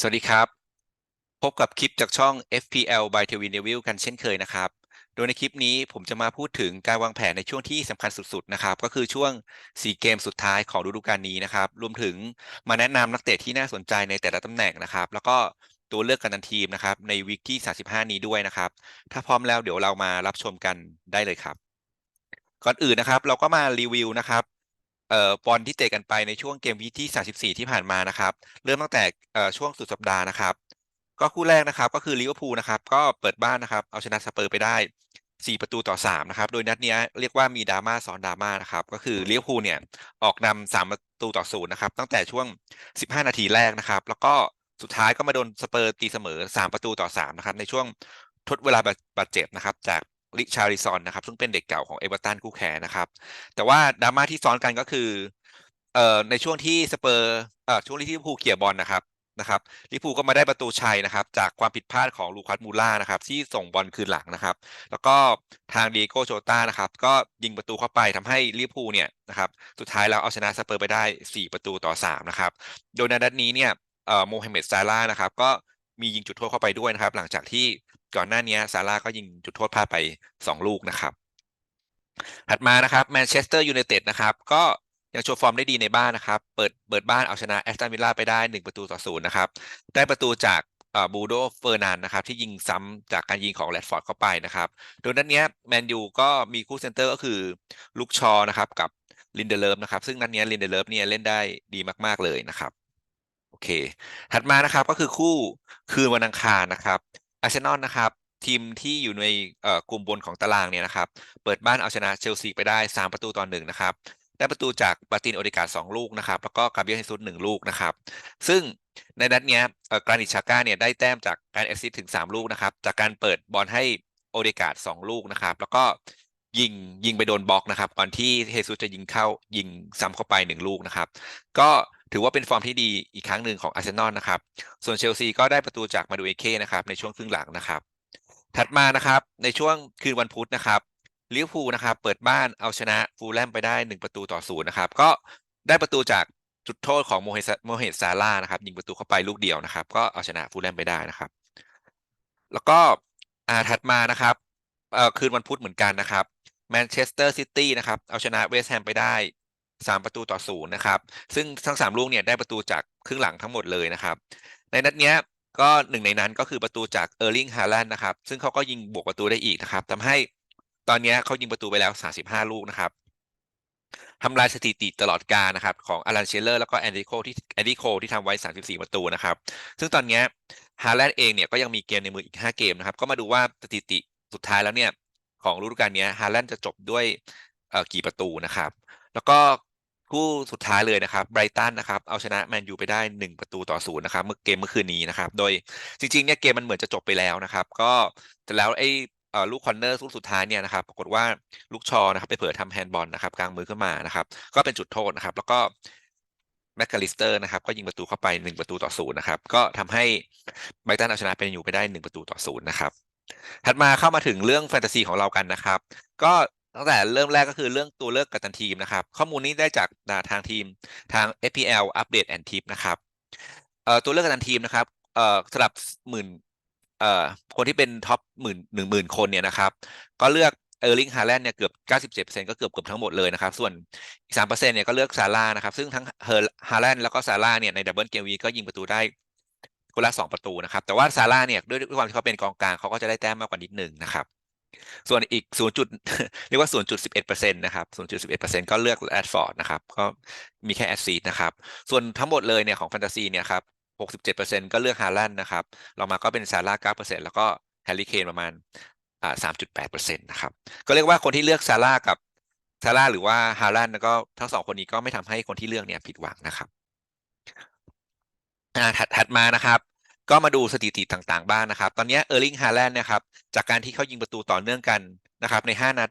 สวัสดีครับ พบกับคลิปจากช่อง FPL by t w i n e v i l กันเช่นเคยนะครับ โดยในคลิปนี้ผมจะมาพูดถึงการวางแผนในช่วงที่สำคัญสุดๆนะครับ ก็คือช่วง 4 เกมสุดท้ายของฤดูกาลนี้นะครับ รวมถึงมาแนะนำนักเตะที่น่าสนใจในแต่ละตำแหน่งนะครับ แล้วก็ตัวเลือกกันทีมนะครับ ในวิกที่ 35 นี้ด้วยนะครับ ถ้าพร้อมแล้วเดี๋ยวเรามารับชมกันได้เลยครับ ก่อนอื่นนะครับ เราก็มารีวิวนะครับ บอลที่เตะกันไปในช่วงเกมวีที่ 34 ที่ผ่านมานะครับ เริ่มตั้งแต่ช่วงสุดสัปดาห์นะครับ ก็คู่แรกนะครับก็คือลิเวอร์พูลนะครับ ก็เปิดบ้านนะครับ เอาชนะสเปอร์ไปได้ 4 ประตูต่อ 3 นะครับ โดยนัดนี้เรียกว่ามีดราม่าซ้อนดราม่านะครับ ก็คือลิเวอร์พูลเนี่ย ออกนำ3ประตูต่อศูนย์นะครับ ตั้งแต่ช่วง 15 นาทีแรกนะครับ แล้วก็สุดท้ายก็มาโดนสเปอร์ตีเสมอ 3 ประตูต่อ 3 นะครับ ในช่วงทดเวลาบาดเจ็บนะครับ จาก ริชาริซอนนะครับ ซึ่งเป็นเด็กเก่าของเอเวอร์ตันคู่แข่งนะครับ แต่ว่าดราม่าที่ซ้อนกันก็คือเอ่อในช่วงที่สเปอร์เอ่อช่วงที่ลิเวอร์พูลเขี่ยบอลนะครับนะครับลิพูก็มาได้ประตูชัยนะครับ จากความผิดพลาดของลูคัสมูล่านะครับ ที่ส่งบอลคืนหลังนะครับ แล้วก็ทางดีโกโจต้านะครับ ก็ยิงประตูเข้าไปทำให้ลิพูเนี่ยนะครับ สุดท้ายแล้วเอาชนะสเปอร์ไปได้ 4 ประตูต่อ 3 นะครับ โดยในนัดนี้เนี่ยเอ่อโมฮัมเหม็ดซาร่านะครับ ก็มียิงจุดโทษเข้าไปด้วยนะครับ หลังจากที่ ก่อนหน้านี้ซาร่าก็ยิงจุดโทษพลาดไป 2 ลูกนะครับ ถัดมานะครับแมนเชสเตอร์ยูไนเต็ดนะครับก็ยังโชว์ฟอร์มได้ดีในบ้านนะครับ เปิดเปิดบ้านเอาชนะแอสตันวิลล่าไปได้ 1 ประตูต่อศูนย์นะครับ ได้ประตูจากบูโดเฟอร์นันนะครับที่ยิงซ้ำจากการยิงของแรดฟอร์ดเข้าไปนะครับ โดยนัดนี้แมนยูก็มีคู่เซนเตอร์ก็คือลุกชอนะครับกับลินเดเลิฟนะครับซึ่งนัดนี้ลินเดเลิฟเนี่ยเล่นได้ดีมาก ๆเลยนะครับโอเค ถัดมานะครับก็คือคู่คืนวันอังคารนะครับ อาร์เซนอลนะครับ ทีมที่อยู่ในกลุ่มบนของตารางเนี่ยนะครับ เปิดบ้านเอาชนะเชลซีไปได้ 3 ประตูต่อหนึ่งนะครับ ได้ประตูจากบาตินโอเดกาสองลูกนะครับ แล้วก็กาเบียเฮซุสหนึ่งลูกนะครับ ซึ่งในนัดนี้กรานิชาก้าเนี่ยได้แต้มจากการแอสซิสถึง 3 ลูกนะครับ จากการเปิดบอลให้โอเดกาสองลูกนะครับ แล้วก็ยิงยิงไปโดนบล็อกนะครับ ก่อนที่เฮซุสจะยิงเข้ายิงซ้ำเข้าไปหนึ่งลูกนะครับ ก็ ถือว่าเป็นฟอร์มที่ดีอีกครั้งหนึ่งของอาร์เซนอลนะครับ ส่วนเชลซีก็ได้ประตูจากมาดูเอเคนะครับในช่วงครึ่งหลังนะครับ ถัดมานะครับในช่วงคืนวันพุธนะครับลิเวอร์พูลนะครับเปิดบ้านเอาชนะฟูลแลมไปได้ 1 ประตูต่อศูนย์นะครับก็ได้ประตูจากจุดโทษของโมเฮโมเฮซาร่านะครับยิงประตูเข้าไปลูกเดียวนะครับ ก็เอาชนะฟูลแลมไปได้นะครับ แล้วก็อ่าถัดมานะครับเอ่อคืนวันพุธเหมือนกันนะครับแมนเชสเตอร์ซิตี้นะครับเอาชนะเวสต์แฮมไปได้ 3 ประตูต่อศูนย์นะครับ ซึ่งทั้ง 3 ลูกเนี่ยได้ประตูจากครึ่งหลังทั้งหมดเลยนะครับ ในนัดเนี้ยก็หนึ่งในนั้นก็คือประตูจากเออร์ลิงฮาแลนด์นะครับ ซึ่งเขาก็ยิงบวกประตูได้อีกนะครับทำให้ตอนนี้เขายิงประตูไปแล้ว 35 ลูกนะครับทำลายสถิติตลอดกาลนะครับของอารันเชลเลอร์แล้วก็แอนดิโคที่แอนดิโคที่ทำไว้ 34 ประตูนะครับ ซึ่งตอนนี้ฮาแลนด์เองเนี่ยก็ยังมีเกมในมืออีก 5 เกมนะครับ ก็มาดูว่าสถิติสุดท้ายแล้วเนี่ยของฤดูกาลนี้ฮาแลนด์จะจบด้วยกี่ประตูนะครับ แล้วก็คู่สุดท้ายเลยนะครับไบรตันนะครับเอาชนะแมนยูไปได้ 1 ประตูต่อศูนย์นะครับเมื่อเกมเมื่อคืนนี้นะครับ โดยจริงๆเนี่ยเกมมันเหมือนจะจบไปแล้วนะครับ ก็แต่แล้วไอ้ลูกคอนเนอร์ลูกสุดท้ายเนี่ยนะครับปรากฏว่าลูกชอนะครับไปเผลอทำแฮนด์บอลนะครับกลางมือขึ้นมานะครับ ก็เป็นจุดโทษนะครับ แล้วก็แมคคาลิสเตอร์นะครับก็ยิงประตูเข้าไป 1 ประตูต่อศูนย์นะครับก็ทำให้ไบรตันเอาชนะเป็นอยู่ไปได้ 1 ประตูต่อศูนย์นะครับถัดมาเข้ามาถึงเรื่องแฟนตาซีของเรากันนะครับ ก็ ตั้งแต่เริ่มแรกก็คือเรื่องตัวเลือกกัปตันทีมนะครับ ข้อมูลนี้ได้จากทางทีมทาง FPL Update and Tip นะครับตัวเลือกกัปตันทีมนะครับสำหรับหมื่นคนที่เป็นท็อปหมื่นหนึ่งหมื่นคนเนี่ยนะครับ ก็เลือกเออร์ลิงฮาแลนด์เนี่ยเกือบ 97%ก็เกือบเกือบทั้งหมดเลยนะครับ ส่วนอีก3%เนี่ยก็เลือกซาร่านะครับ ซึ่งทั้งเฮอร์ฮาแลนด์แล้วก็ซาร่าเนี่ยในดับเบิลเกมวีก็ยิงประตูได้คนละ2ประตูนะครับ แต่ว่าซาร่าเนี่ยด้วยความที่เขาเป็นกองกลางเขาก็จะได้แต้มมากกว่านิดหนึ่งนะครับ ส่วนอีก 0. จุดเรียกว่า 0.11%นะครับ0.11%ก็เลือกแอดฟอร์ดนะครับ ก็มีแค่แอดซีดนะครับ ส่วนทั้งหมดเลยเนี่ยของแฟนตาซีเนี่ยครับ 67%ก็เลือกฮาแลนด์นะครับเรามาก็เป็นซาร่า9%แล้วก็แฮร์รี่เคนประมาณอ3.8%นะครับ ก็เรียกว่าคนที่เลือกซาร่ากับซาร่าหรือว่าฮาแลนด์ก็ทั้งสองคนนี้ก็ไม่ทำให้คนที่เลือกเนี่ยผิดหวังนะครับถัดถัดมานะครับ ก็มาดูสถิติต่างๆ บ้างนะครับ ตอนนี้เออร์ลิงฮาแลนด์นะครับ จากการที่เขายิงประตูต่อเนื่องกันนะครับใน 5 นัด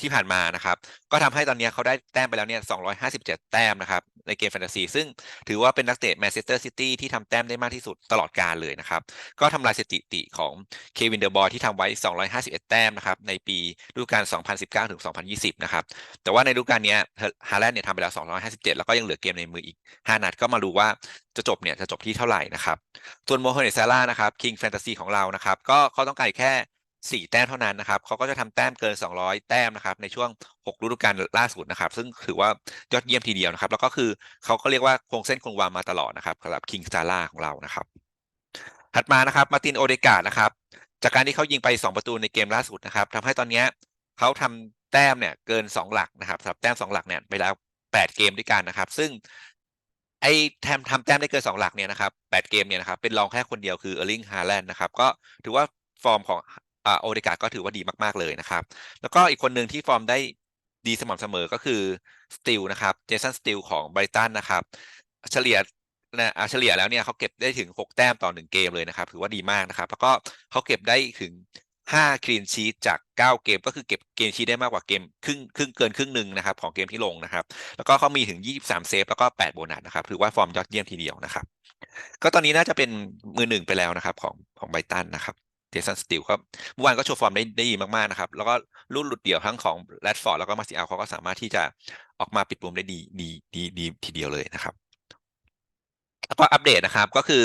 ที่ผ่านมานะครับ ก็ทำให้ตอนนี้เขาได้แต้มไปแล้วเนี่ย 257 แต้มนะครับ ในเกมแฟนตาซี ซึ่งถือว่าเป็นนักเตะแมนเชสเตอร์ซิตี้ที่ทำแต้มได้มากที่สุดตลอดกาลเลยนะครับ ก็ทำลายสถิติของเควินเดอร์บอยที่ทำไว้ 251 แต้มนะครับ ในปีฤดูกาล 2019 ถึง 2020 นะครับ แต่ว่าในฤดูกาลนี้ฮาแลนด์เนี่ยทำไปแล้ว 257 แล้วก็ยังเหลือเกมในมืออีก 5 นัดก็มาดูว่าจะจบเนี่ยจะจบที่เท่าไหร่นะครับ ส่วนโมฮัมเหม็ดซาลานะครับคิงแฟนตาซีของเรานะครับก็เขาต้องการแค่ 4 แต้มเท่านั้นนะครับเขาก็จะทำแต้มเกิน 200 แต้มนะครับในช่วง 6 ฤดูกาลล่าสุดนะครับ ซึ่งถือว่ายอดเยี่ยมทีเดียวนะครับ แล้วก็คือเขาก็เรียกว่าคงเส้นคงวามาตลอดนะครับสำหรับคิงซาลาของเรานะครับถัดมานะครับมาตินโอเดกาดนะครับจากการที่เขายิงไป 2 ประตูในเกมล่าสุดนะครับทำให้ตอนนี้เขาทำแต้มเนี่ยเกิน 2 หลักนะครับสำหรับแต้ม 2 หลักเนี่ยไปแล้ว 8 เกมด้วยกันนะครับ ซึ่งไอ้ทำทำแต้มได้เกิน 2 หลักเนี่ยนะครับ8เกมเนี่ยนะครับเป็นรองแค่คนเดียวคือเออร์ลิงฮาแลนด์นะครับก็ถือว่าฟอร์มของ โอเดกาก็ถือว่าดีมากๆเลยนะครับ แล้วก็อีกคนหนึ่งที่ฟอร์มได้ดีสม่ำเสมอก็คือสติลนะครับเจสันสติลของไบรตันนะครับ เฉลี่ยนะเฉลี่ยแล้วเนี่ยเขาเก็บได้ถึง 6 แต้มต่อ 1 เกมเลยนะครับ ถือว่าดีมากนะครับ แล้วก็เขาเก็บได้ถึง5คลีนชีตจาก 9 เกม ก็คือเก็บเกมชีตได้มากกว่าเกมครึ่งครึ่งเกินครึ่งหนึ่งนะครับของเกมที่ลงนะครับ แล้วก็เขามีถึง 23 เซฟแล้วก็ 8 โบนัสนะครับ ถือว่าฟอร์มยอดเยี่ยมทีเดียวนะครับ ก็ตอนนี้น่าจะเป็นมือหนึ่งไปแล้วนะครับของของไบตันนะครับ จสันสติลก็เมื่อวานก็โชว์ฟอร์มได้ได้ดีมากๆนะครับ แล้วก็รุ่นหลุดเดี่ยวทั้งของแรดฟอร์ดแล้วก็มาซิอาเขาก็สามารถที่จะออกมาปิดมุมได้ดีดีดีดีทีเดียวเลยนะครับแล้วก็อัปเดตนะครับก็คือ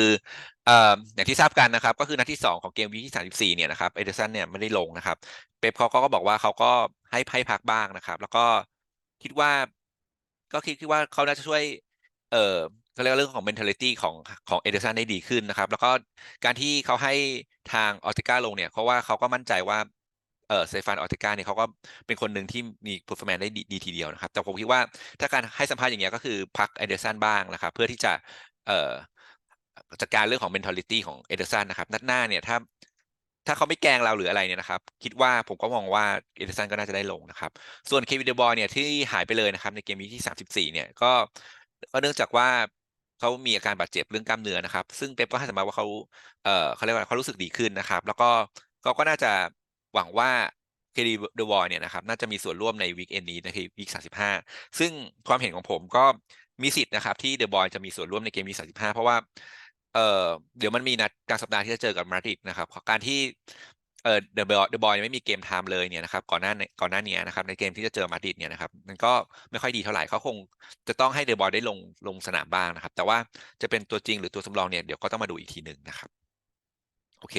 เอ่ออย่างที่ทราบกันนะครับ ก็คือนัดที่ 2 ของเกมวีที่ 34 เนี่ยนะครับเอเดอร์สันเนี่ยไม่ได้ลงนะครับเป๊ปเขาก็บอกว่าเขาก็ให้ให้พักบ้างนะครับ แล้วก็คิดว่า ก็คิดคิดว่าเขาน่าจะช่วย เอ่อ เขาเรียกเรื่องของ mentality ของของเอเดอร์สันได้ดีขึ้นนะครับ แล้วก็การที่เขาให้ทางออติก้าลงเนี่ยเพราะว่าเขาก็มั่นใจว่าเออเซฟานออติก้าเนี่ยเขาก็เป็นคนหนึ่งที่มี performance ได้ดีทีเดียวนะครับ แต่ผมคิดว่าถ้าการให้สัมภาษณ์อย่างเงี้ยก็คือพักเอเดอร์สันบ้างนะครับ เพื่อที่จะเอ่อจัดการเรื่องของ mentality ของเอเดอร์สันนะครับนัดหน้าเนี่ยถ้าถ้าเขาไม่แกงเราหรืออะไรเนี่ยนะครับ คิดว่าผมก็มองว่าเอเดอร์สันก็น่าจะได้ลงนะครับ ส่วนเควินเดบอยเนี่ยที่หายไปเลยนะครับในเกมวีที่ 34 เนี่ยก็ก็เนื่องจากว่า เขามีอาการบาดเจ็บเรื่องกล้ามเนื้อนะครับ ซึ่งเป๊ปก็ให้สัมภาษณ์ว่าเขาเออเขาเรียกว่าเขารู้สึกดีขึ้นนะครับ แล้วก็เขาก็น่าจะหวังว่าเคดีเดอะบอยเนี่ยนะครับน่าจะมีส่วนร่วมในวีคเอนนี้นะครับวีค35ซึ่งความเห็นของผมก็มีสิทธิ์นะครับที่เดอะบอยจะมีส่วนร่วมในเกมวีค35เพราะว่าเออเดี๋ยวมันมีนัดกลางสัปดาห์ที่จะเจอกับมาดริดนะครับการที่ เออเดอะบอยเดอะบอยไม่มีเกมไทม์เลยเนี่ยนะครับก่อนหน้าก่อนหน้านี้นะครับในเกมที่จะเจอมาดริดเนี่ยนะครับมันก็ไม่ค่อยดีเท่าไหร่เขาคงจะต้องให้เดอะบอยได้ลงลงสนามบ้างนะครับ แต่ว่าจะเป็นตัวจริงหรือตัวสำรองเนี่ยเดี๋ยวก็ต้องมาดูอีกทีหนึ่งนะครับโอเค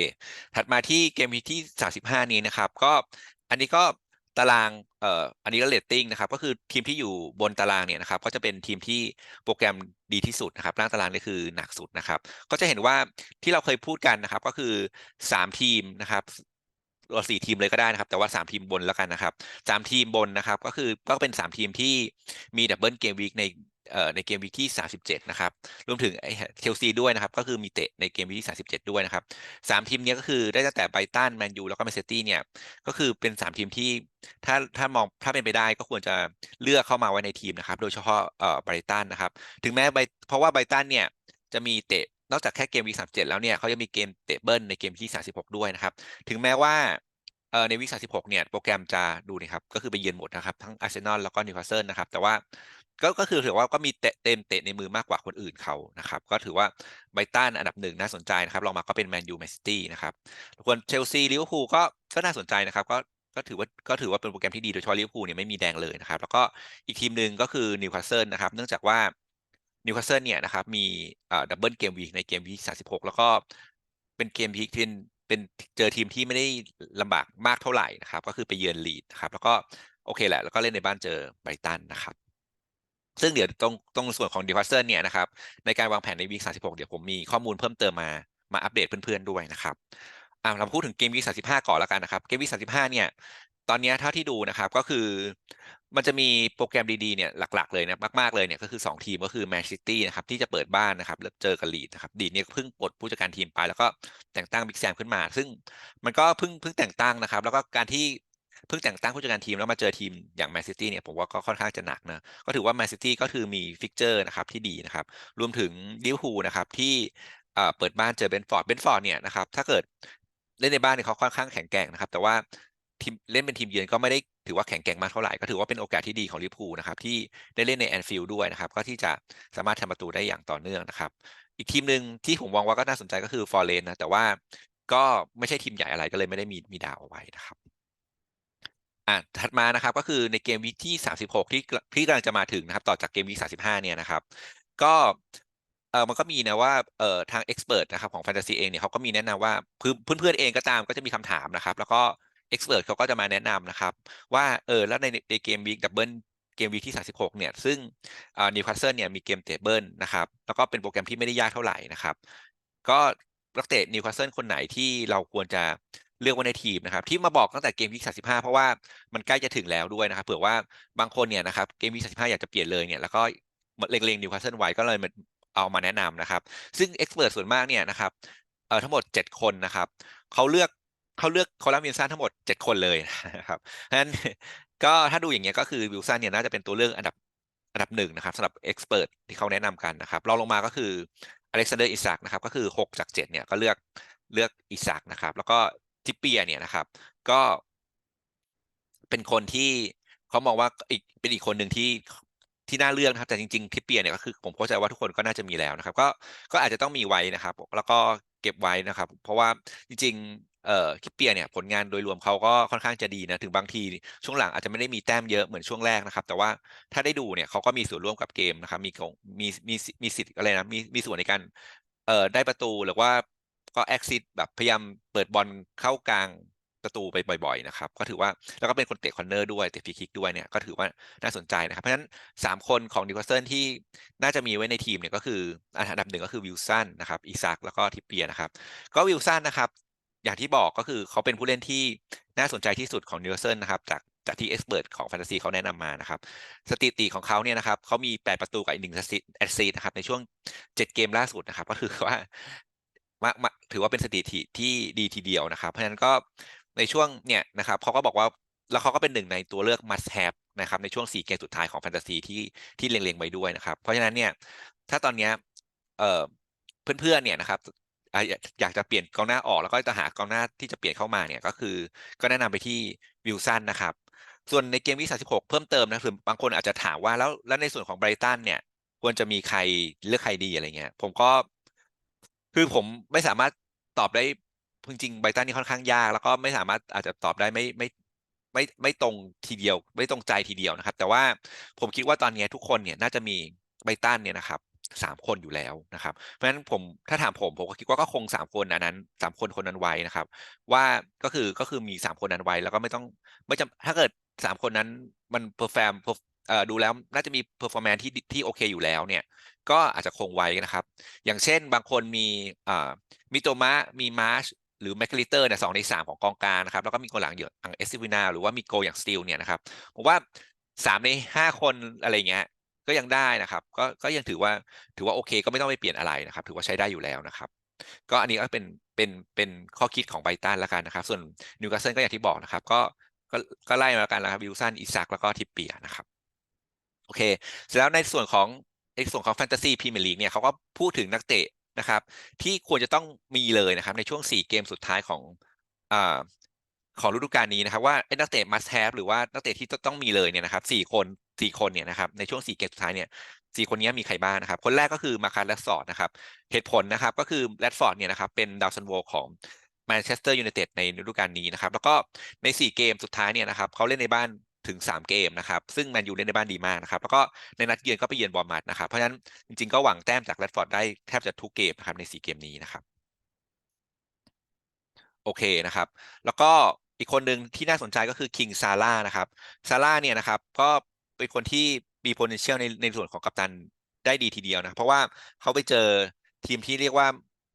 ถัดมาที่เกมวีที่ 35 นี้นะครับ ก็อันนี้ก็ตารางเอ่ออันนี้ก็เรตติ้งนะครับ ก็คือทีมที่อยู่บนตารางเนี่ยนะครับ ก็จะเป็นทีมที่โปรแกรมดีที่สุดนะครับล่างตารางนี่คือหนักสุดนะครับ ก็จะเห็นว่าที่เราเคยพูดกันนะครับ ก็คือ 3 ทีมนะครับ ตัวสี่ทีมเลยก็ได้นะครับ แต่ว่า3ทีมบนแล้วกันนะครับสามทีมบนนะครับ ก็คือก็เป็น3ทีมที่มีดับเบิลเกมวีคในเอ่อในเกมวีคที่ 37 นะครับ รวมถึงไอ้เชลซีด้วยนะครับ ก็คือมีเตะในเกมวีคที่ 37 ด้วยนะครับสามทีมนี้ก็คือได้ตั้งแต่ไบตันแมนยูแล้วก็แมนเชสเตอร์เนี่ย ก็คือเป็น 3 ทีมที่ถ้าถ้ามองถ้าเป็นไปได้ก็ควรจะเลือกเข้ามาไว้ในทีมนะครับ โดยเฉพาะเอ่อไบรตันนะครับ ถึงแม้ไบเพราะว่าไบตันเนี่ยจะมีเตะ นอกจากแค่เกมวีค37แล้วเนี่ยเขายังมีเกมเตะเบิลในเกมที่36ด้วยนะครับ ถึงแม้ว่าเอ่อในวีค36เนี่ยโปรแกรมจะดูนะครับก็คือไปเยือนหมดนะครับ ทั้งอาร์เซนอลแล้วก็นิวคาสเซิลนะครับ แต่ว่าก็ก็คือถือว่าก็มีเตะเต็มเตะในมือมากกว่าคนอื่นเขานะครับ ก็ถือว่าไบตันอันดับหนึ่งน่าสนใจนะครับลองมาก็เป็นแมนยูแมนซิตี้นะครับส่วนเชลซีลิเวอร์พูลก็ก็น่าสนใจนะครับ ก็ก็ถือว่าก็ถือว่าเป็นโปรแกรมที่ดีโดยเฉพาะลิเวอร์พูลเนี่ยไม่มีแดงเลยนะครับ แล้วก็อีกทีมหนึ่งก็คือนิวคาสเซิลนะครับ เนื่องจากว่า นิวคาสเซิลเนี่ยนะครับมีดับเบิลเกมวีในเกมวีค36แล้วก็เป็นเกมวีคที่เป็นเจอทีมที่ไม่ได้ลำบากมากเท่าไหร่นะครับ ก็คือไปเยือนลีดนะครับ แล้วก็โอเคแหละ แล้วก็เล่นในบ้านเจอไบรตันนะครับ ซึ่งเดี๋ยวตรงตรงส่วนของดิว a สเซอร์เนี่ยนะครับ ในการวางแผนในวีค36เดี๋ยวผมมีข้อมูลเพิ่มเติมมามาอัปเดตเพื่อนๆด้วยนะครับอ่าเราพูดถึงเกมวีค35ก่อนแล้วกันนะครับ เกมวีค35เนี่ย ตอนนี้เท่าที่ดูนะครับก็คือ มันจะมีโปรแกรมดีๆเนี่ยหลักๆเลยนะมากๆเลยเนี่ยก็คือ 2 ทีมก็คือแมนซิตี้นะครับที่จะเปิดบ้านนะครับแล้วเจอกับลีดนะครับลีดเนี่ยเพิ่งปลดผู้จัดการทีมไป แล้วก็แต่งตั้งบิ๊กแซมขึ้นมา ซึ่งมันก็เพิ่งเพิ่งแต่งตั้งนะครับ แล้วก็การที่เพิ่งแต่งตั้งผู้จัดการทีมแล้วมาเจอทีมอย่างแมนซิตี้เนี่ยผมว่าก็ค่อนข้างจะหนักนะก็ถือว่าแมนซิตี้ก็คือมีฟิกเจอร์นะครับที่ดีนะครับรวมถึงลิเวอร์พูลนะครับที่เปิดบ้านเจอเบนฟอร์ดเบนฟอร์ดเนี่ยนะครับถ้าเกิดเล่นในบ้านเนี่ยเขาค่อนข้างแข็งแกร่งนะครับ แต่ว่าทีมเล่นเป็นทีมเยือนก็ไม่ได้ ถือว่าแข็งแกร่งมากเท่าไหร่ ก็ถือว่าเป็นโอกาสที่ดีของลิเวอร์พูนะครับที่ได้เล่นในแอนฟิลด์ด้วยนะครับ ก็ที่จะสามารถทำประตูได้อย่างต่อเนื่องนะครับ อีกทีมหนึ่งที่ผมมองว่าก็น่าสนใจก็คือฟอร์เรนนะแต่ว่าก็ไม่ใช่ทีมใหญ่อะไรก็เลยไม่ได้มีมีดาวเอาไว้นะครับอะถัดมานะครับก็คือในเกมวีคที่ 36 ที่ที่กำลังจะมาถึงนะครับ ต่อจากเกมวีค35 เนี่ยนะครับ ก็เออมันก็มีนะว่าเออทางเอ็กซ์เพรสนะครับของแฟนตาซีเองเนี่ยเขาก็มีแนะนำว่าเพื่อนเพื่อนเองก็ตามก็จะมีคำถามนะครับ แล้วก็ เอ็กซ์เพรสเขาก็จะมาแนะนำนะครับ ว่าเออแล้วในในเกมวีคดับเบิลเกมวีคที่ 36 เนี่ย ซึ่งนิวคาสเซิลเนี่ยมีเกมเตเบิลนะครับ แล้วก็เป็นโปรแกรมที่ไม่ได้ยากเท่าไหร่นะครับ ก็นักเตะนิวคาสเซิลคนไหนที่เราควรจะเลือกไว้ในทีมนะครับ ที่มาบอกตั้งแต่เกมวีค35 เพราะว่ามันใกล้จะถึงแล้วด้วยนะครับเผื่อว่าบางคนเนี่ยนะครับเกมวีค35 อยากจะเปลี่ยนเลยเนี่ยแล้วก็เล็งๆนิวคาสเซิลไว้ก็เลยเอามาแนะนำนะครับ ซึ่งเอ็กซ์เพรสส่วนมากเนี่ยนะครับเอ่อทั้งหมด 7 คนนะครับเขาเลือก เขาเลือกคอลัมน์วินสันทั้งหมด 7 คนเลยนะครับเพราะฉะนั้นก็ถ้าดูอย่างเงี้ยก็คือวิลสันเนี่ยน่าจะเป็นตัวเลือกอันดับอันดับหนึ่งนะครับสำหรับเอ็กซ์เพรสที่เขาแนะนำกันนะครับรองลงมาก็คืออเล็กซานเดอร์อิสักนะครับก็คือ 6 จาก 7 เนี่ยก็เลือกเลือกอิสักนะครับ แล้วก็ทิปเปียเนี่ยนะครับ ก็ เป็นคนที่เขามองว่าอีกเป็นอีกคนหนึ่งที่ที่น่าเลือกนะครับแต่จริงๆทิปเปียเนี่ยก็คือผมเข้าใจว่าทุกคนก็น่าจะมีแล้วนะครับ ก็ก็อาจจะต้องมีไว้นะครับ แล้วก็เก็บไว้นะครับ เพราะว่าจริง เอ่อทิปเปียเนี่ยผลงานโดยรวมเขาก็ค่อนข้างจะดีนะถึงบางทีช่วงหลังอาจจะไม่ได้มีแต้มเยอะเหมือนช่วงแรกนะครับ แต่ว่าถ้าได้ดูเนี่ยเขาก็มีส่วนร่วมกับเกมนะครับ มีมีมีมีสิทธิ์อะไรนะมีมีส่วนในการเอ่อได้ประตูหรือว่าก็แอคซิสแบบพยายามเปิดบอลเข้ากลางประตูไปบ่อยๆนะครับ ก็ถือว่าแล้วก็เป็นคนเตะคอนเนอร์ด้วยเตะฟรีคิกด้วยเนี่ยก็ถือว่าน่าสนใจนะครับ เพราะฉะนั้น 3 คนของนิวคาสเซิลที่น่าจะมีไว้ในทีมเนี่ยก็คืออันดับหนึ่งก็คือวิลสันนะครับอีซักแล้วก็ทิปเปียนะครับ ก็วิลสันนะครับ อย่างที่บอกก็คือเขาเป็นผู้เล่นที่น่าสนใจที่สุดของนิวเซิลนะครับ จากจากที่เอ็กซ์เพรสของแฟนตาซีเขาแนะนำมานะครับ สถิติของเขาเนี่ยนะครับเขามี 8 ประตูกับอีกหนึ่งแอสซิสนะครับในช่วง 7 เกมล่าสุดนะครับ ก็คือว่ามาถือว่าเป็นสถิติที่ดีทีเดียวนะครับ เพราะฉะนั้นก็ในช่วงเนี่ยนะครับเขาก็บอกว่าแล้วเขาก็เป็นหนึ่งในตัวเลือก must have นะครับในช่วง 4 เกมสุดท้ายของแฟนตาซีที่ที่เล็งๆไว้ด้วยนะครับ เพราะฉะนั้นเนี่ยถ้าตอนเนี้เเพื่อนๆเนี่ยนะครับ อยากจะเปลี่ยนกองหน้าออกแล้วก็จะหากองหน้าที่จะเปลี่ยนเข้ามาเนี่ยก็คือ ก็แนะนำไปที่วิลสันนะครับ ส่วนในเกมที่36 เพิ่มเติมนะคือบางคนอาจจะถามว่าแล้วแล้วในส่วนของไบรตันเนี่ย ควรจะมีใครเลือกใครดีอะไรเงี้ย ผมก็ คือผมไม่สามารถตอบได้จริงๆไบตันนี่ค่อนข้างยาก แล้วก็ไม่สามารถอาจจะตอบได้ไม่ไม่ไม่ไม่ตรงทีเดียว ไม่ตรงใจทีเดียวนะครับ แต่ว่าผมคิดว่าตอนนี้ทุกคนเนี่ยน่าจะมีไบตันเนี่ยนะครับ สามคนอยู่แล้วนะครับเพราะฉะนั้นผมถ้าถามผมผมก็คิดว่าก็คงสามคนนั้นสามคนคนนั้นไว้นะครับ ว่าก็คือก็คือมีสามคนนั้นไว้แล้วก็ไม่ต้องไม่จำถ้าเกิดสามคนนั้นมันเพอร์แฟมดูแล้วน่าจะมีเพอร์ฟอร์แมนที่ที่โอเคอยู่แล้วเนี่ยก็อาจจะคงไว้นะครับ อย่างเช่นบางคนมีมิโตมะมีมาร์ชหรือแมคคลิเตอร์เนี่ยสองในสามของกองกลางนะครับ แล้วก็มีกองหลังเยอะอย่างเอสซิวินาหรือว่ามีโกอย่างสตีลเนี่ยนะครับผมว่าสามในห้าคนอะไรเงี้ย ก็ยังได้นะครับ ก็ก็ยังถือว่าถือว่าโอเค ก็ไม่ต้องไปเปลี่ยนอะไรนะครับ ถือว่าใช้ได้อยู่แล้วนะครับ ก็อันนี้ก็เป็นเป็นเป็นข้อคิดของไบตันละกันนะครับ ส่วนนิวคาสเซิลก็อย่างที่บอกนะครับ ก็ก็ก็ไล่มาแล้วกันนะครับวิลสันอิซักแล้วก็ทิปเปียนะครับโอเค เสร็จแล้วในส่วนของในส่วนของแฟนตาซีพรีเมียร์ลีกเนี่ยเขาก็พูดถึงนักเตะนะครับ ที่ควรจะต้องมีเลยนะครับ ในช่วง 4 เกมสุดท้ายของอ่าของฤดูกาลนี้นะครับ ว่านักเตะ must have หรือว่านักเตะที่ต้องมีเลยเนี่ยนะครับ4คน 4คนเนี่ยนะครับในช่วง4เกมสุดท้ายเนี่ยสี่คนนี้มีใครบ้างนะครับ คนแรกก็คือมาคาร์แรดฟอร์ดนะครับเหตุผลนะครับก็คือแรดฟอร์ดเนี่ยนะครับเป็นดาวซันโวของแมนเชสเตอร์ยูไนเต็ดในฤดูกาลนี้นะครับแล้วก็ใน 4 เกมสุดท้ายเนี่ยนะครับเขาเล่นในบ้านถึง 3 เกมนะครับซึ่งแมนยูเล่นในบ้านดีมากนะครับแล้วก็ในนัดเยือนก็ไปเยือนบอร์มัดนะครับเพราะฉะนั้นจริงๆก็หวังแต้มจากแรดฟอร์ดได้แทบจะทุกเกมนะครับใน 4 เกมนี้นะครับโอเคนะครับ แล้วก็อีกคนหนึ่งที่น่าสนใจก็คือคิงซาร่านะครับซาร่าเนี่ยนะครับก็ เป็นคนที่มี potential ในในส่วนของกัปตันได้ดีทีเดียวนะ เพราะว่าเขาไปเจอทีมที่เรียกว่า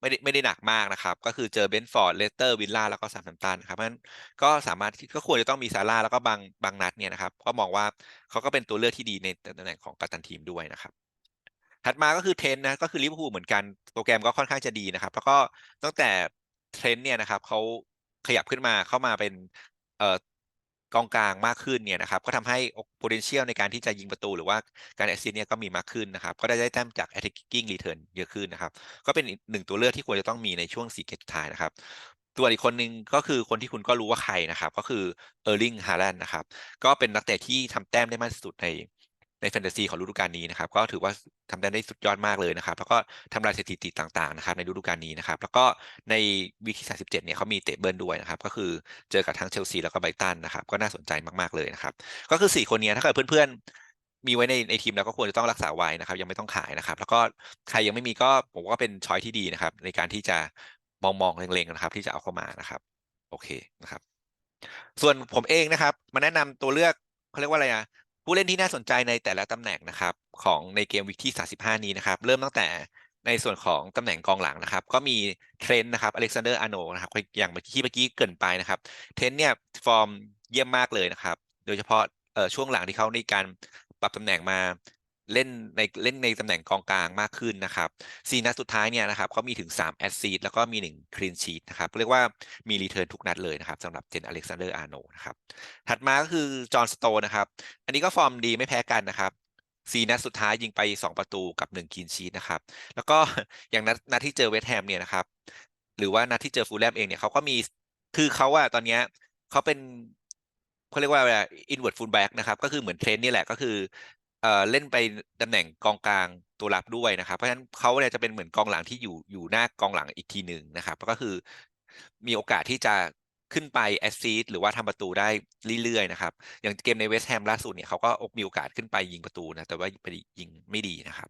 ไม่ได้ไม่ได้หนักมากนะครับ ก็คือเจอเบนฟอร์ดเลสเตอร์วิลล่าแล้วก็ซาม์แฮมตันครับเพราะฉะนั้นก็สามารถก็ควรจะต้องมีซาร่าแล้วก็บางบางนัดเนี่ยนะครับ ก็มองว่าเขาก็เป็นตัวเลือกที่ดีในตำแหน่งของกัปตันทีมด้วยนะครับถัดมาก็คือเทนนะก็คือลิเวอร์พูลเหมือนกันโปรแกรมก็ค่อนข้างจะดีนะครับ แล้วก็ตั้งแต่เทรนเนี่ยนะครับเขาขยับขึ้นมาเข้ามาเป็นเอ่อ กองกลางมากขึ้นเนี่ยนะครับก็ทำให้ potential ในการที่จะยิงประตูหรือว่าการแอสซิสเนี่ยก็มีมากขึ้นนะครับ ก็ได้ได้แต้มจาก attacking return เยอะขึ้นนะครับ ก็เป็นหนึ่งตัวเลือกที่ควรจะต้องมีในช่วงสี่เกมสุดท้ายนะครับตัวอีกคนหนึ่งก็คือคนที่คุณก็รู้ว่าใครนะครับ ก็คือเออร์ลิงฮาแลนด์นะครับ ก็เป็นนักเตะที่ทำแต้มได้มากที่สุดใน ในแฟนตาซีของฤดูกาลนี้นะครับ ก็ถือว่าทำได้ได้สุดยอดมากเลยนะครับ แล้วก็ทำลายสถิติต่างๆนะครับในฤดูกาลนี้นะครับ แล้วก็ในวีที่37เนี่ยเขามีเตะเบิร์นด้วยนะครับ ก็คือเจอกับทั้งเชลซีแล้วก็ไบรตันนะครับ ก็น่าสนใจมากๆเลยนะครับ ก็คือ 4 คนนี้ถ้าเกิดเพื่อนๆ มีไว้ในในทีมแล้วก็ควรจะต้องรักษาไว้นะครับ ยังไม่ต้องขายนะครับ แล้วก็ใครยังไม่มีก็ผมว่าเป็นช้อยที่ดีนะครับ ในการที่จะมองมองเล็งๆนะครับ ที่จะเอาเข้ามานะครับ โอเคนะครับ ส่วนผมเองนะครับ มาแนะนำตัวเลือกเขาเรียกว่าอะไรอะ ผู้เล่นที่น่าสนใจในแต่ละตำแหน่งนะครับ ของในเกมวิกที่ 35 นี้นะครับ เริ่มตั้งแต่ในส่วนของตำแหน่งกองหลังนะครับ ก็มีเทรนต์นะครับอเล็กซานเดอร์อาโนนะครับอย่างเมื่อกี้เมื่อกี้เกินไปนะครับ เทรนต์เนี่ยฟอร์มเยี่ยมมากเลยนะครับ โดยเฉพาะเอ่อช่วงหลังที่เขาในการปรับตำแหน่งมา เล่นในเล่นในตำแหน่งกองกลางมากขึ้นนะครับสี่นัดสุดท้ายเนี่ยนะครับเขามีถึง3แอสซีดแล้วก็มี1คลีนชีตนะครับเรียกว่ามีรีเทิร์นทุกนัดเลยนะครับสำหรับเจนอเล็กซานเดอร์อาร์โนนะครับถัดมาก็คือจอห์นสโตนนะครับอันนี้ก็ฟอร์มดีไม่แพ้กันนะครับสี่นัดสุดท้ายยิงไป 2 ประตูกับ1คินชีตนะครับ แล้วก็อย่างนัดนัดที่เจอเวสต์แฮมเนี่ยนะครับ หรือว่านัดที่เจอฟูลแลมเองเนี่ยเขาก็มีคือเขาอะตอนเนี้ยเขาเป็นเขาเรียกว่าอะไรอินเว r ร์ full back นะครับ ก็คือเหมือนเทรนนี่แหละก็คือ เอ่อเล่นไปตำแหน่งกองกลางตัวรับด้วยนะครับ เพราะฉะนั้นเขาเนี่ยจะเป็นเหมือนกองหลังที่อยู่อยู่หน้ากองหลังอีกทีหนึ่งนะครับ ก็คือมีโอกาสที่จะขึ้นไปแอสซีดหรือว่าทำประตูได้เรื่อยๆนะครับ อย่างเกมในเวสต์แฮมล่าสุดเนี่ยเขาก็มีโอกาสขึ้นไปยิงประตูนะแต่ว่าไปยิงไม่ดีนะครับ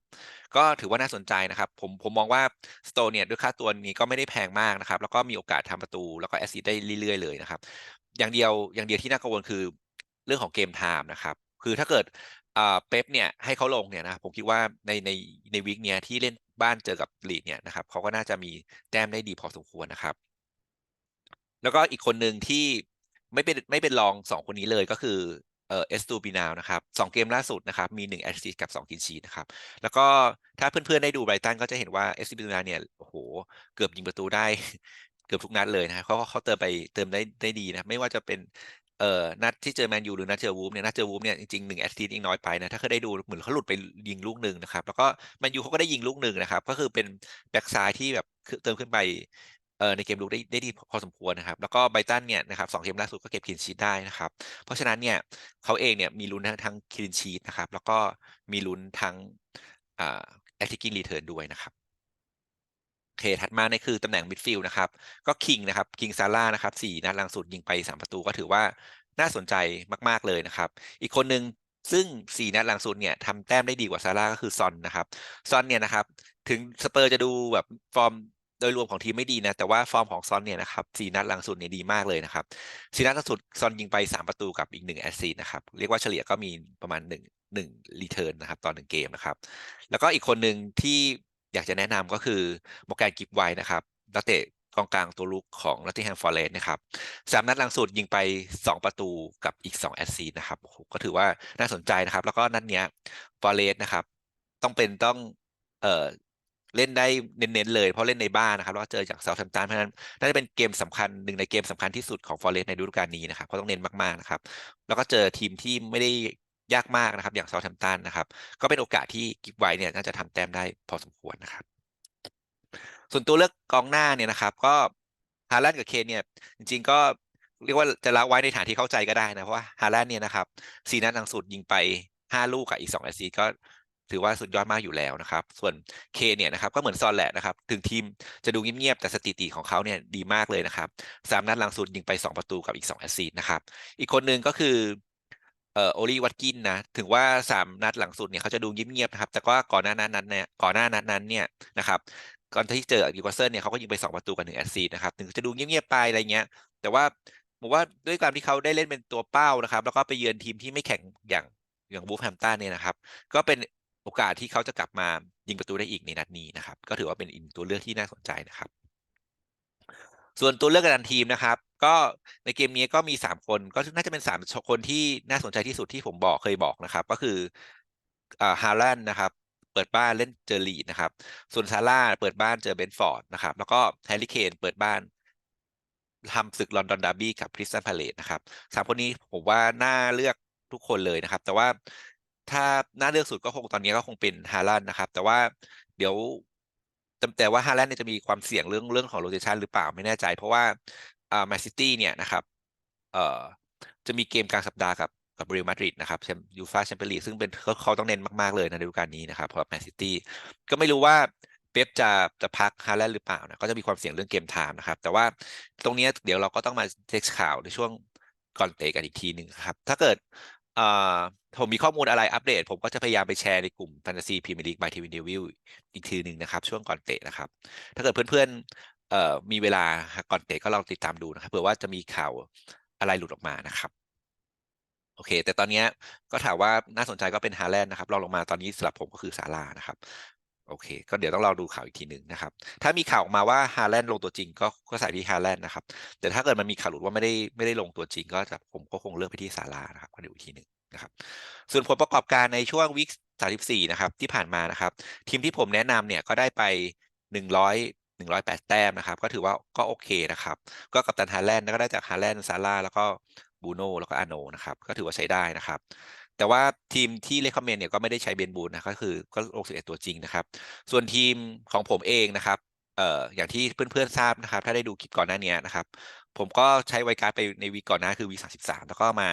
ก็ถือว่าน่าสนใจนะครับ ผมผมมองว่าสโตนเนี่ยด้วยค่าตัวนี้ก็ไม่ได้แพงมากนะครับ แล้วก็มีโอกาสทำประตูแล้วก็แอสซีดได้เรื่อยๆเลยนะครับ อย่างเดียวอย่างเดียวที่น่ากังวลคือเรื่องของเกมไทม์นะครับ คือถ้าเกิด เป๊ปเนี่ยให้เขาลงเนี่ยนะผมคิดว่าในในในวีคเนี้ยที่เล่นบ้านเจอกับลีดเนี่ยนะครับเขาก็น่าจะมีแต้มได้ดีพอสมควรนะครับ แล้วก็อีกคนหนึ่งที่ไม่เป็นไม่เป็นรองสองคนนี้เลยก็คือเออเอสตูบินาวนะครับสองเกมล่าสุดนะครับมีหนึ่งแอสซิสกับสองกินชีนะครับ แล้วก็ถ้าเพื่อนๆ ได้ดูไบรตันก็จะเห็นว่าเอสตูบินาวเนี่ยโอ้โห เกือบยิงประตูได้ เกือบทุกนัดเลยนะเขาเขาเติมไปเติมได้ได้ดีนะ ไม่ว่าจะเป็น เอ่อนัดที่เจอแมนยูหรือนัดเจอวูฟเนี่ยนัดเจอวูฟเนี่ยจริงๆหนึ่งแอสซิสต์ยังน้อยไปนะถ้าเคยได้ดูเหมือนเขาหลุดไปยิงลูกหนึ่งนะครับ แล้วก็แมนยูเขาก็ได้ยิงลูกหนึ่งนะครับ ก็คือเป็นแบ็กซ้ายที่แบบเติมขึ้นไปเออในเกมลุกได้ได้ดีพอสมควรนะครับ แล้วก็ไบตันเนี่ยนะครับสองเกมล่าสุดก็เก็บคลีนชีตได้นะครับ เพราะฉะนั้นเนี่ยเขาเองเนี่ยมีลุ้นทั้งคลีนชีตนะครับ แล้วก็มีลุ้นทั้งอ่าแอตติกิ้งรีเทิร์นด้วยนะครับ เคถัดมาเนี่ยคือตำแหน่งมิดฟิลด์นะครับ ก็คิงนะครับคิงซาร่านะครับสี่นัดหลังสุดยิงไป 3 ประตูก็ถือว่าน่าสนใจมาก ๆ เลยนะครับ อีกคนหนึ่งซึ่ง 4 นัดหลังสุดเนี่ยทำแต้มได้ดีกว่าซาร่าก็คือซอนนะครับซอนเนี่ยนะครับ ถึงสเปอร์จะดูแบบฟอร์มโดยรวมของทีมไม่ดีนะ แต่ว่าฟอร์มของซอนเนี่ยนะครับสี่นัดหลังสุดเนี่ยดีมากเลยนะครับสี่นัดหลังสุดซอนยิงไป 3 ประตูกับอีก 1 แอสซิสต์นะครับ เรียกว่าเฉลี่ยก็มีประมาณ 1 1รีเทิร์นนะครับต่อ1เกมนะครับ แล้วก็อีกคนหนึ่งที่ อยากจะแนะนำก็คือโมแกนกิฟไวนะครับนักเตะกองกลางตัวลุกของนัตติงแฮมฟอร์เรสนะครับสามนัดหลังสุดยิงไป 2 ประตูกับอีก 2 แอสซีนะครับก็ถือว่าน่าสนใจนะครับ แล้วก็นัดเนี้ยฟอร์เรสนะครับ ต้องเป็นต้องเอ่อเล่นได้เน้นๆเลยเพราะเล่นในบ้านนะครับแล้วก็เจอจากเซาท์แฮมป์ตันเพราะฉะนั้นน่าจะเป็นเกมสำคัญหนึ่งในเกมสำคัญที่สุดของฟอร์เรสในฤดูกาลนี้นะครับก็ต้องเน้นมากๆนะครับ แล้วก็เจอทีมที่ไม่ได้ ยากมากนะครับ อย่างเซาท์แฮมป์ตันนะครับ ก็เป็นโอกาสที่กิฟไวเนี่ยน่าจะทำแต้มได้พอสมควรนะครับ ส่วนตัวเลือกกองหน้าเนี่ยนะครับ ก็ฮาแลนด์กับเคนเนี่ย จริง ๆ ก็เรียกว่าจะละไว้ในฐานที่เข้าใจก็ได้นะเพราะว่าฮาแลนด์เนี่ยนะครับสี่นัดหลังสุดยิงไป5ลูกกับอีก2แอสซิสต์ก็ถือว่าสุดยอดมากอยู่แล้วนะครับ ส่วนเคเนี่ยนะครับก็เหมือนซอนแหละนะครับ ถึงทีมจะดูเงียบๆแต่สถิติของเขาเนี่ยดีมากเลยนะครับสามนัดหลังสุดยิงไป 2 ประตูกับอีก2แอสซิสต์นะครับ อีกคนหนึ่งก็คือ เอ่อโอลีวัตกินนะถึงว่าสามนัดหลังสุดเนี่ยเขาจะดูเงียบๆนะครับ แต่ก็ก่อนหน้านั้นเนี่ยก่อนหน้านั้นนั้นเนี่ยนะครับก่อนที่เจอกิวกัสเซนเนี่ยเขาก็ยิงไป 2 ประตูกับ1แอสซิสต์นะครับถึงจะดูเงียบๆไปอะไรเงี้ย แต่ว่าผมว่าด้วยการที่เขาได้เล่นเป็นตัวเป้านะครับ แล้วก็ไปเยือนทีมที่ไม่แข็งอย่างอย่างบูฟแฮมตันเนี่ยนะครับ ก็เป็นโอกาสที่เขาจะกลับมายิงประตูได้อีกในนัดนี้นะครับ ก็ถือว่าเป็นอีกตัวเลือกที่น่าสนใจนะครับ ส่วนตัวเลือกการทีมนะครับ ก็ในเกมนี้ก็มี 3 คนก็น่าจะเป็น 3 คนที่น่าสนใจที่สุดที่ผมบอกเคยบอกนะครับ ก็คืออ่าฮาแลนด์นะครับ เปิดบ้านเล่นเจอลีดนะครับ ส่วนซาร่าเปิดบ้านเจอเบนฟอร์ดนะครับ แล้วก็แฮร์รี่เคนเปิดบ้านทำศึกลอนดอนดาร์บี้กับคริสตันพาเลตนะครับสามคนนี้ผมว่าน่าเลือกทุกคนเลยนะครับ แต่ว่าถ้าน่าเลือกสุดก็คงตอนนี้ก็คงเป็นฮาลันนะครับ แต่ว่าเดี๋ยว แต่แต่ว่าฮาแลนด์เนี่ยจะมีความเสี่ยงเรื่องเรื่องของโรเ t ชันหรือเปล่าไม่แน่ใจ เพราะว่าอ่าแมนซิตี้เนี่ยนะครับเอ่อจะมีเกมกลางสัปดาห์กับกับเรอัลมาดริดนะครับแชมป์ยูฟ่าแชมเปี้ยนลีกซึ่งเป็นเขาเขาต้องเน้นมาก ๆ เลยในฤดูกาลนี้นะครับเพราะแมนซิตี้ก็ไม่รู้ว่าเป๊ปจะจะพักฮาแลนด์หรือเปล่านะก็จะมีความเสี่ยงเรื่องเกมไทม์นะครับ แต่ว่าตรงนี้เดี๋ยวเราก็ต้องมาเช็คข่าวในช่วงก่อนเตะกันอีกทีหนึ่งครับ ถ้าเกิด ผมมีข้อมูลอะไรอัปเดต ผมก็จะพยายามไปแชร์ในกลุ่ม Fantasy Premier League by t v n d e v i l อีกทีหนึ่งนะครับ ช่วงก่อนเตะนะครับ ถ้าเกิดเพื่อนๆมีเวลาก่อนเตะก็ลองติดตามดูนะครับเผื่อว่าจะมีข่าวอะไรหลุดออกมานะครับ โอเค แต่ตอนนี้ก็ถามว่าน่าสนใจก็เป็นฮาแลนด์นะครับรองลงมาตอนนี้สำหรับผมก็คือซาลานะครับ โอเค ก็เดี๋ยวต้องรอดูข่าวอีกทีหนึ่งนะครับ ถ้ามีข่าวออกมาว่าฮาแลนด์ลงตัวจริงก็ก็ใส่ที่ฮาแลนด์นะครับ แต่ถ้าเกิดมันมีข่าวหลุดว่าไม่ได้ไม่ได้ลงตัวจริง ก็จะผมก็คงเลือกไปที่ซาลานะครับก็เดี๋ยวอีกทีหนึ่งนะครับ ส่วนผลประกอบการในช่วงวิก34 นะครับ ที่ผ่านมานะครับ ทีมที่ผมแนะนำเนี่ยก็ได้ไป 100 108 แต้มนะครับ ก็ถือว่าก็โอเคนะครับ ก็กับตันฮาแลนด์ก็ได้จากฮาแลนด์ซาร่าแล้วก็บูโน่แล้วก็อาโนนะครับ ก็ถือว่าใช้ได้นะครับ แต่ว่าทีมที่เลคคอมเมนเนี่ยก็ไม่ได้ใช้เบนบูนนะก็คือก็ลง11ตัวจริงนะครับ ส่วนทีมของผมเองนะครับเอ่ออย่างที่เพื่อนๆทราบนะครับ ถ้าได้ดูคลิปก่อนหน้านี้นะครับ ผมก็ใช้ไวการ์ดไปในวีก่อนหน้าคือวี33แล้วก็มา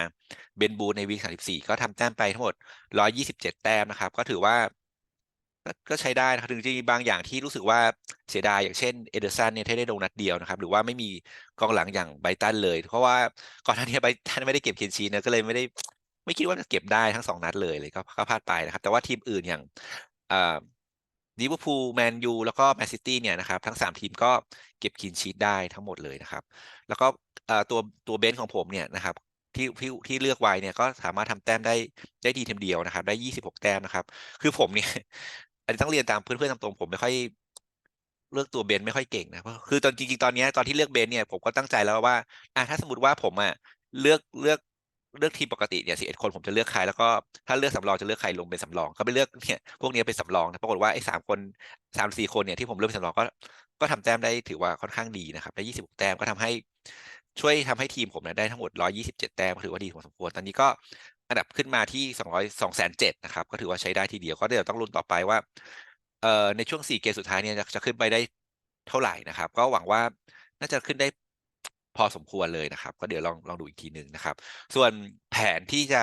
เบนบูนในวี34ก็ทำแต้มไปทั้งหมด127แต้มนะครับ ก็ถือว่าก็ใช้ได้นะครับถึงจะมีบางอย่างที่รู้สึกว่าเสียดายอย่างเช่นเอเดอร์สันเนี่ยที่ได้ลงนัดเดียวนะครับ หรือว่าไม่มีกองหลังอย่างไบตันเลย เพราะว่าก่อนหน้านี้ไบตันไม่ได้เก็บเคียนชีนะก็เลยไม่ได้ ไม่คิดว่าจะเก็บได้ทั้งสองนัดเลยเลยก็ก็พลาดไปนะครับ แต่ว่าทีมอื่นอย่างลิเวอร์พูลแมนยูแล้วก็แมนซิตี้เนี่ยนะครับ ทั้ง 3 ทีมก็เก็บคินชีตได้ทั้งหมดเลยนะครับ แล้วก็ตัวตัวเบนซ์ของผมเนี่ยนะครับที่ที่ที่เลือกไว้เนี่ยก็สามารถทำแต้มได้ได้ดีทีมเดียวนะครับ ได้ 26 แต้มนะครับ คือผมเนี่ยอันนี้ต้องเรียนตามเพื่อนๆตามตรงผมไม่ค่อยเลือกตัวเบนไม่ค่อยเก่งนะเพราะคือตอนจริงๆตอนนี้ตอนที่เลือกเบนเนี่ยผมก็ตั้งใจแล้วว่าอะถ้าสมมติว่าผมอะเลือกเลือก เลือกทีมปกติเนี่ยสิเอ็ดคนผมจะเลือกใครแล้วก็ถ้าเลือกสำรองจะเลือกใครลงเป็นสำรองก็ไปเลือกเนี่ยพวกนี้เป็นสำรองนะปรากฏว่าไอ้สามคนสามสี่คนเนี่ยที่ผมเลือกเป็นสำรองก็ก็ทำแต้มได้ถือว่าค่อนข้างดีนะครับได้ยี่สิบแต้มก็ทำให้ช่วยทำให้ทีมผมเนี่ยได้ทั้งหมดร้อยี่สิบเจ็ดแต้มถือว่าดีพอสมควรตอนนี้ก็อันดับขึ้นมาที่สองร้อยสองแสนเจ็ดนะครับก็ถือว่าใช้ได้ทีเดียวก็เดี๋ยวต้องลุ้นต่อไปว่าเอ่อในช่วงสี่เกมสุดท้ายเนี่ยจะจะขึ้นไปได้เท่าไหร่นะครับ ก็หวังว่าน่าจะขึ้นได้ พอสมควรเลยนะครับ ก็เดี๋ยวลองลองดูอีกทีหนึ่งนะครับ ส่วนแผนที่จะ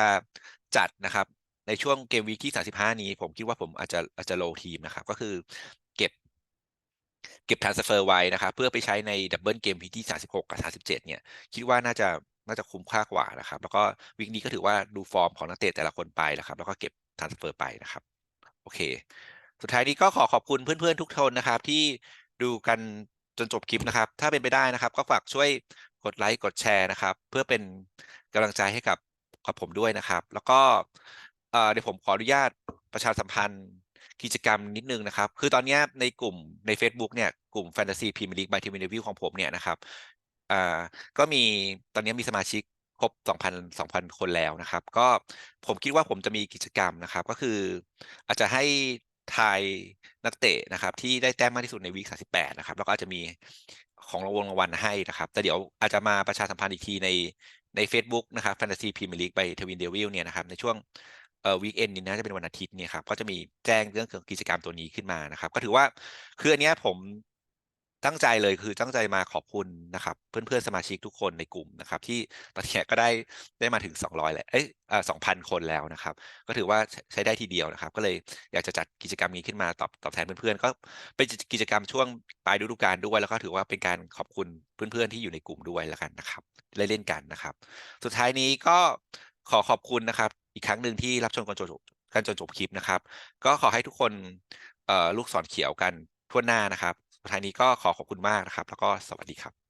จัดนะครับ ในช่วงเกมวีคที่ 35 นี้ ผมคิดว่าผมอาจจะอาจจะโลทีมนะครับ ก็คือเก็บเก็บ transfer ไว้นะครับ เพื่อไปใช้ในดับเบิลเกมวีคที่ 36 กับ 37 เนี่ย คิดว่าน่าจะน่าจะคุ้มค่ากว่านะครับ แล้วก็วีคนี้ก็ถือว่าดูฟอร์มของนักเตะแต่ละคนไปนะครับ แล้วก็เก็บ transfer ไปนะครับ โอเค สุดท้ายนี้ก็ขอขอบคุณเพื่อนๆทุกคนนะครับ ที่ดูกัน จนจบคลิปนะครับ ถ้าเป็นไปได้นะครับ ก็ฝากช่วยกดไลค์กดแชร์นะครับ เพื่อเป็นกำลังใจให้กับกับผมด้วยนะครับ แล้วก็เดี๋ยวผมขออนุญาตประชาสัมพันธ์กิจกรรมนิดนึงนะครับ คือตอนนี้ในกลุ่มใน Facebook เนี่ยกลุ่ม Fantasy Premier League by Team Review ของผมเนี่ยนะครับก็มีตอนนี้มีสมาชิกครบ 2,000 2,000 คนแล้วนะครับ ก็ผมคิดว่าผมจะมีกิจกรรมนะครับ ก็คืออาจจะให้ ทายนักเตะนะครับที่ได้แต้มมากที่สุดในวีค38นะครับแล้วก็อาจจะมีของรางวัลรางวัลให้นะครับ แต่เดี๋ยวอาจจะมาประชาสัมพันธ์อีกทีในใน Facebook นะครับ Fantasy Premier League by Twin Devil เนี่ยนะครับในช่วงเอ่อวีคเอนนี้นะจะเป็นวันอาทิตย์เนี่ยครับก็จะมีแจ้งเรื่องของกิจกรรมตัวนี้ขึ้นมานะครับ ก็ถือว่าคืออันนี้ผม ตั้งใจเลยคือตั้งใจมาขอบคุณนะครับ เพื่อนๆสมาชิกทุกคนในกลุ่มนะครับ ที่ตอนนี้ก็ได้ได้มาถึง 200แหละเอ้ยอ่า2,000คนแล้วนะครับ ก็ถือว่าใช้ได้ทีเดียวนะครับ ก็เลยอยากจะจัดกิจกรรมนี้ขึ้นมาตอบตอบแทนเพื่อนๆก็เป็นกิจกรรมช่วงปลายฤดูกาลด้วย แล้วก็ถือว่าเป็นการขอบคุณเพื่อนๆที่อยู่ในกลุ่มด้วยแล้วกันนะครับได้เล่นกันนะครับ สุดท้ายนี้ก็ขอขอบคุณนะครับ อีกครั้งหนึ่งที่รับชมกันจนจบกันจนจบคลิปนะครับ ก็ขอให้ทุกคนลูกศรเขียวกันทั่วหน้านะครับ สุดท้ายนี้ก็ขอขอบคุณมากนะครับ แล้วก็สวัสดีครับ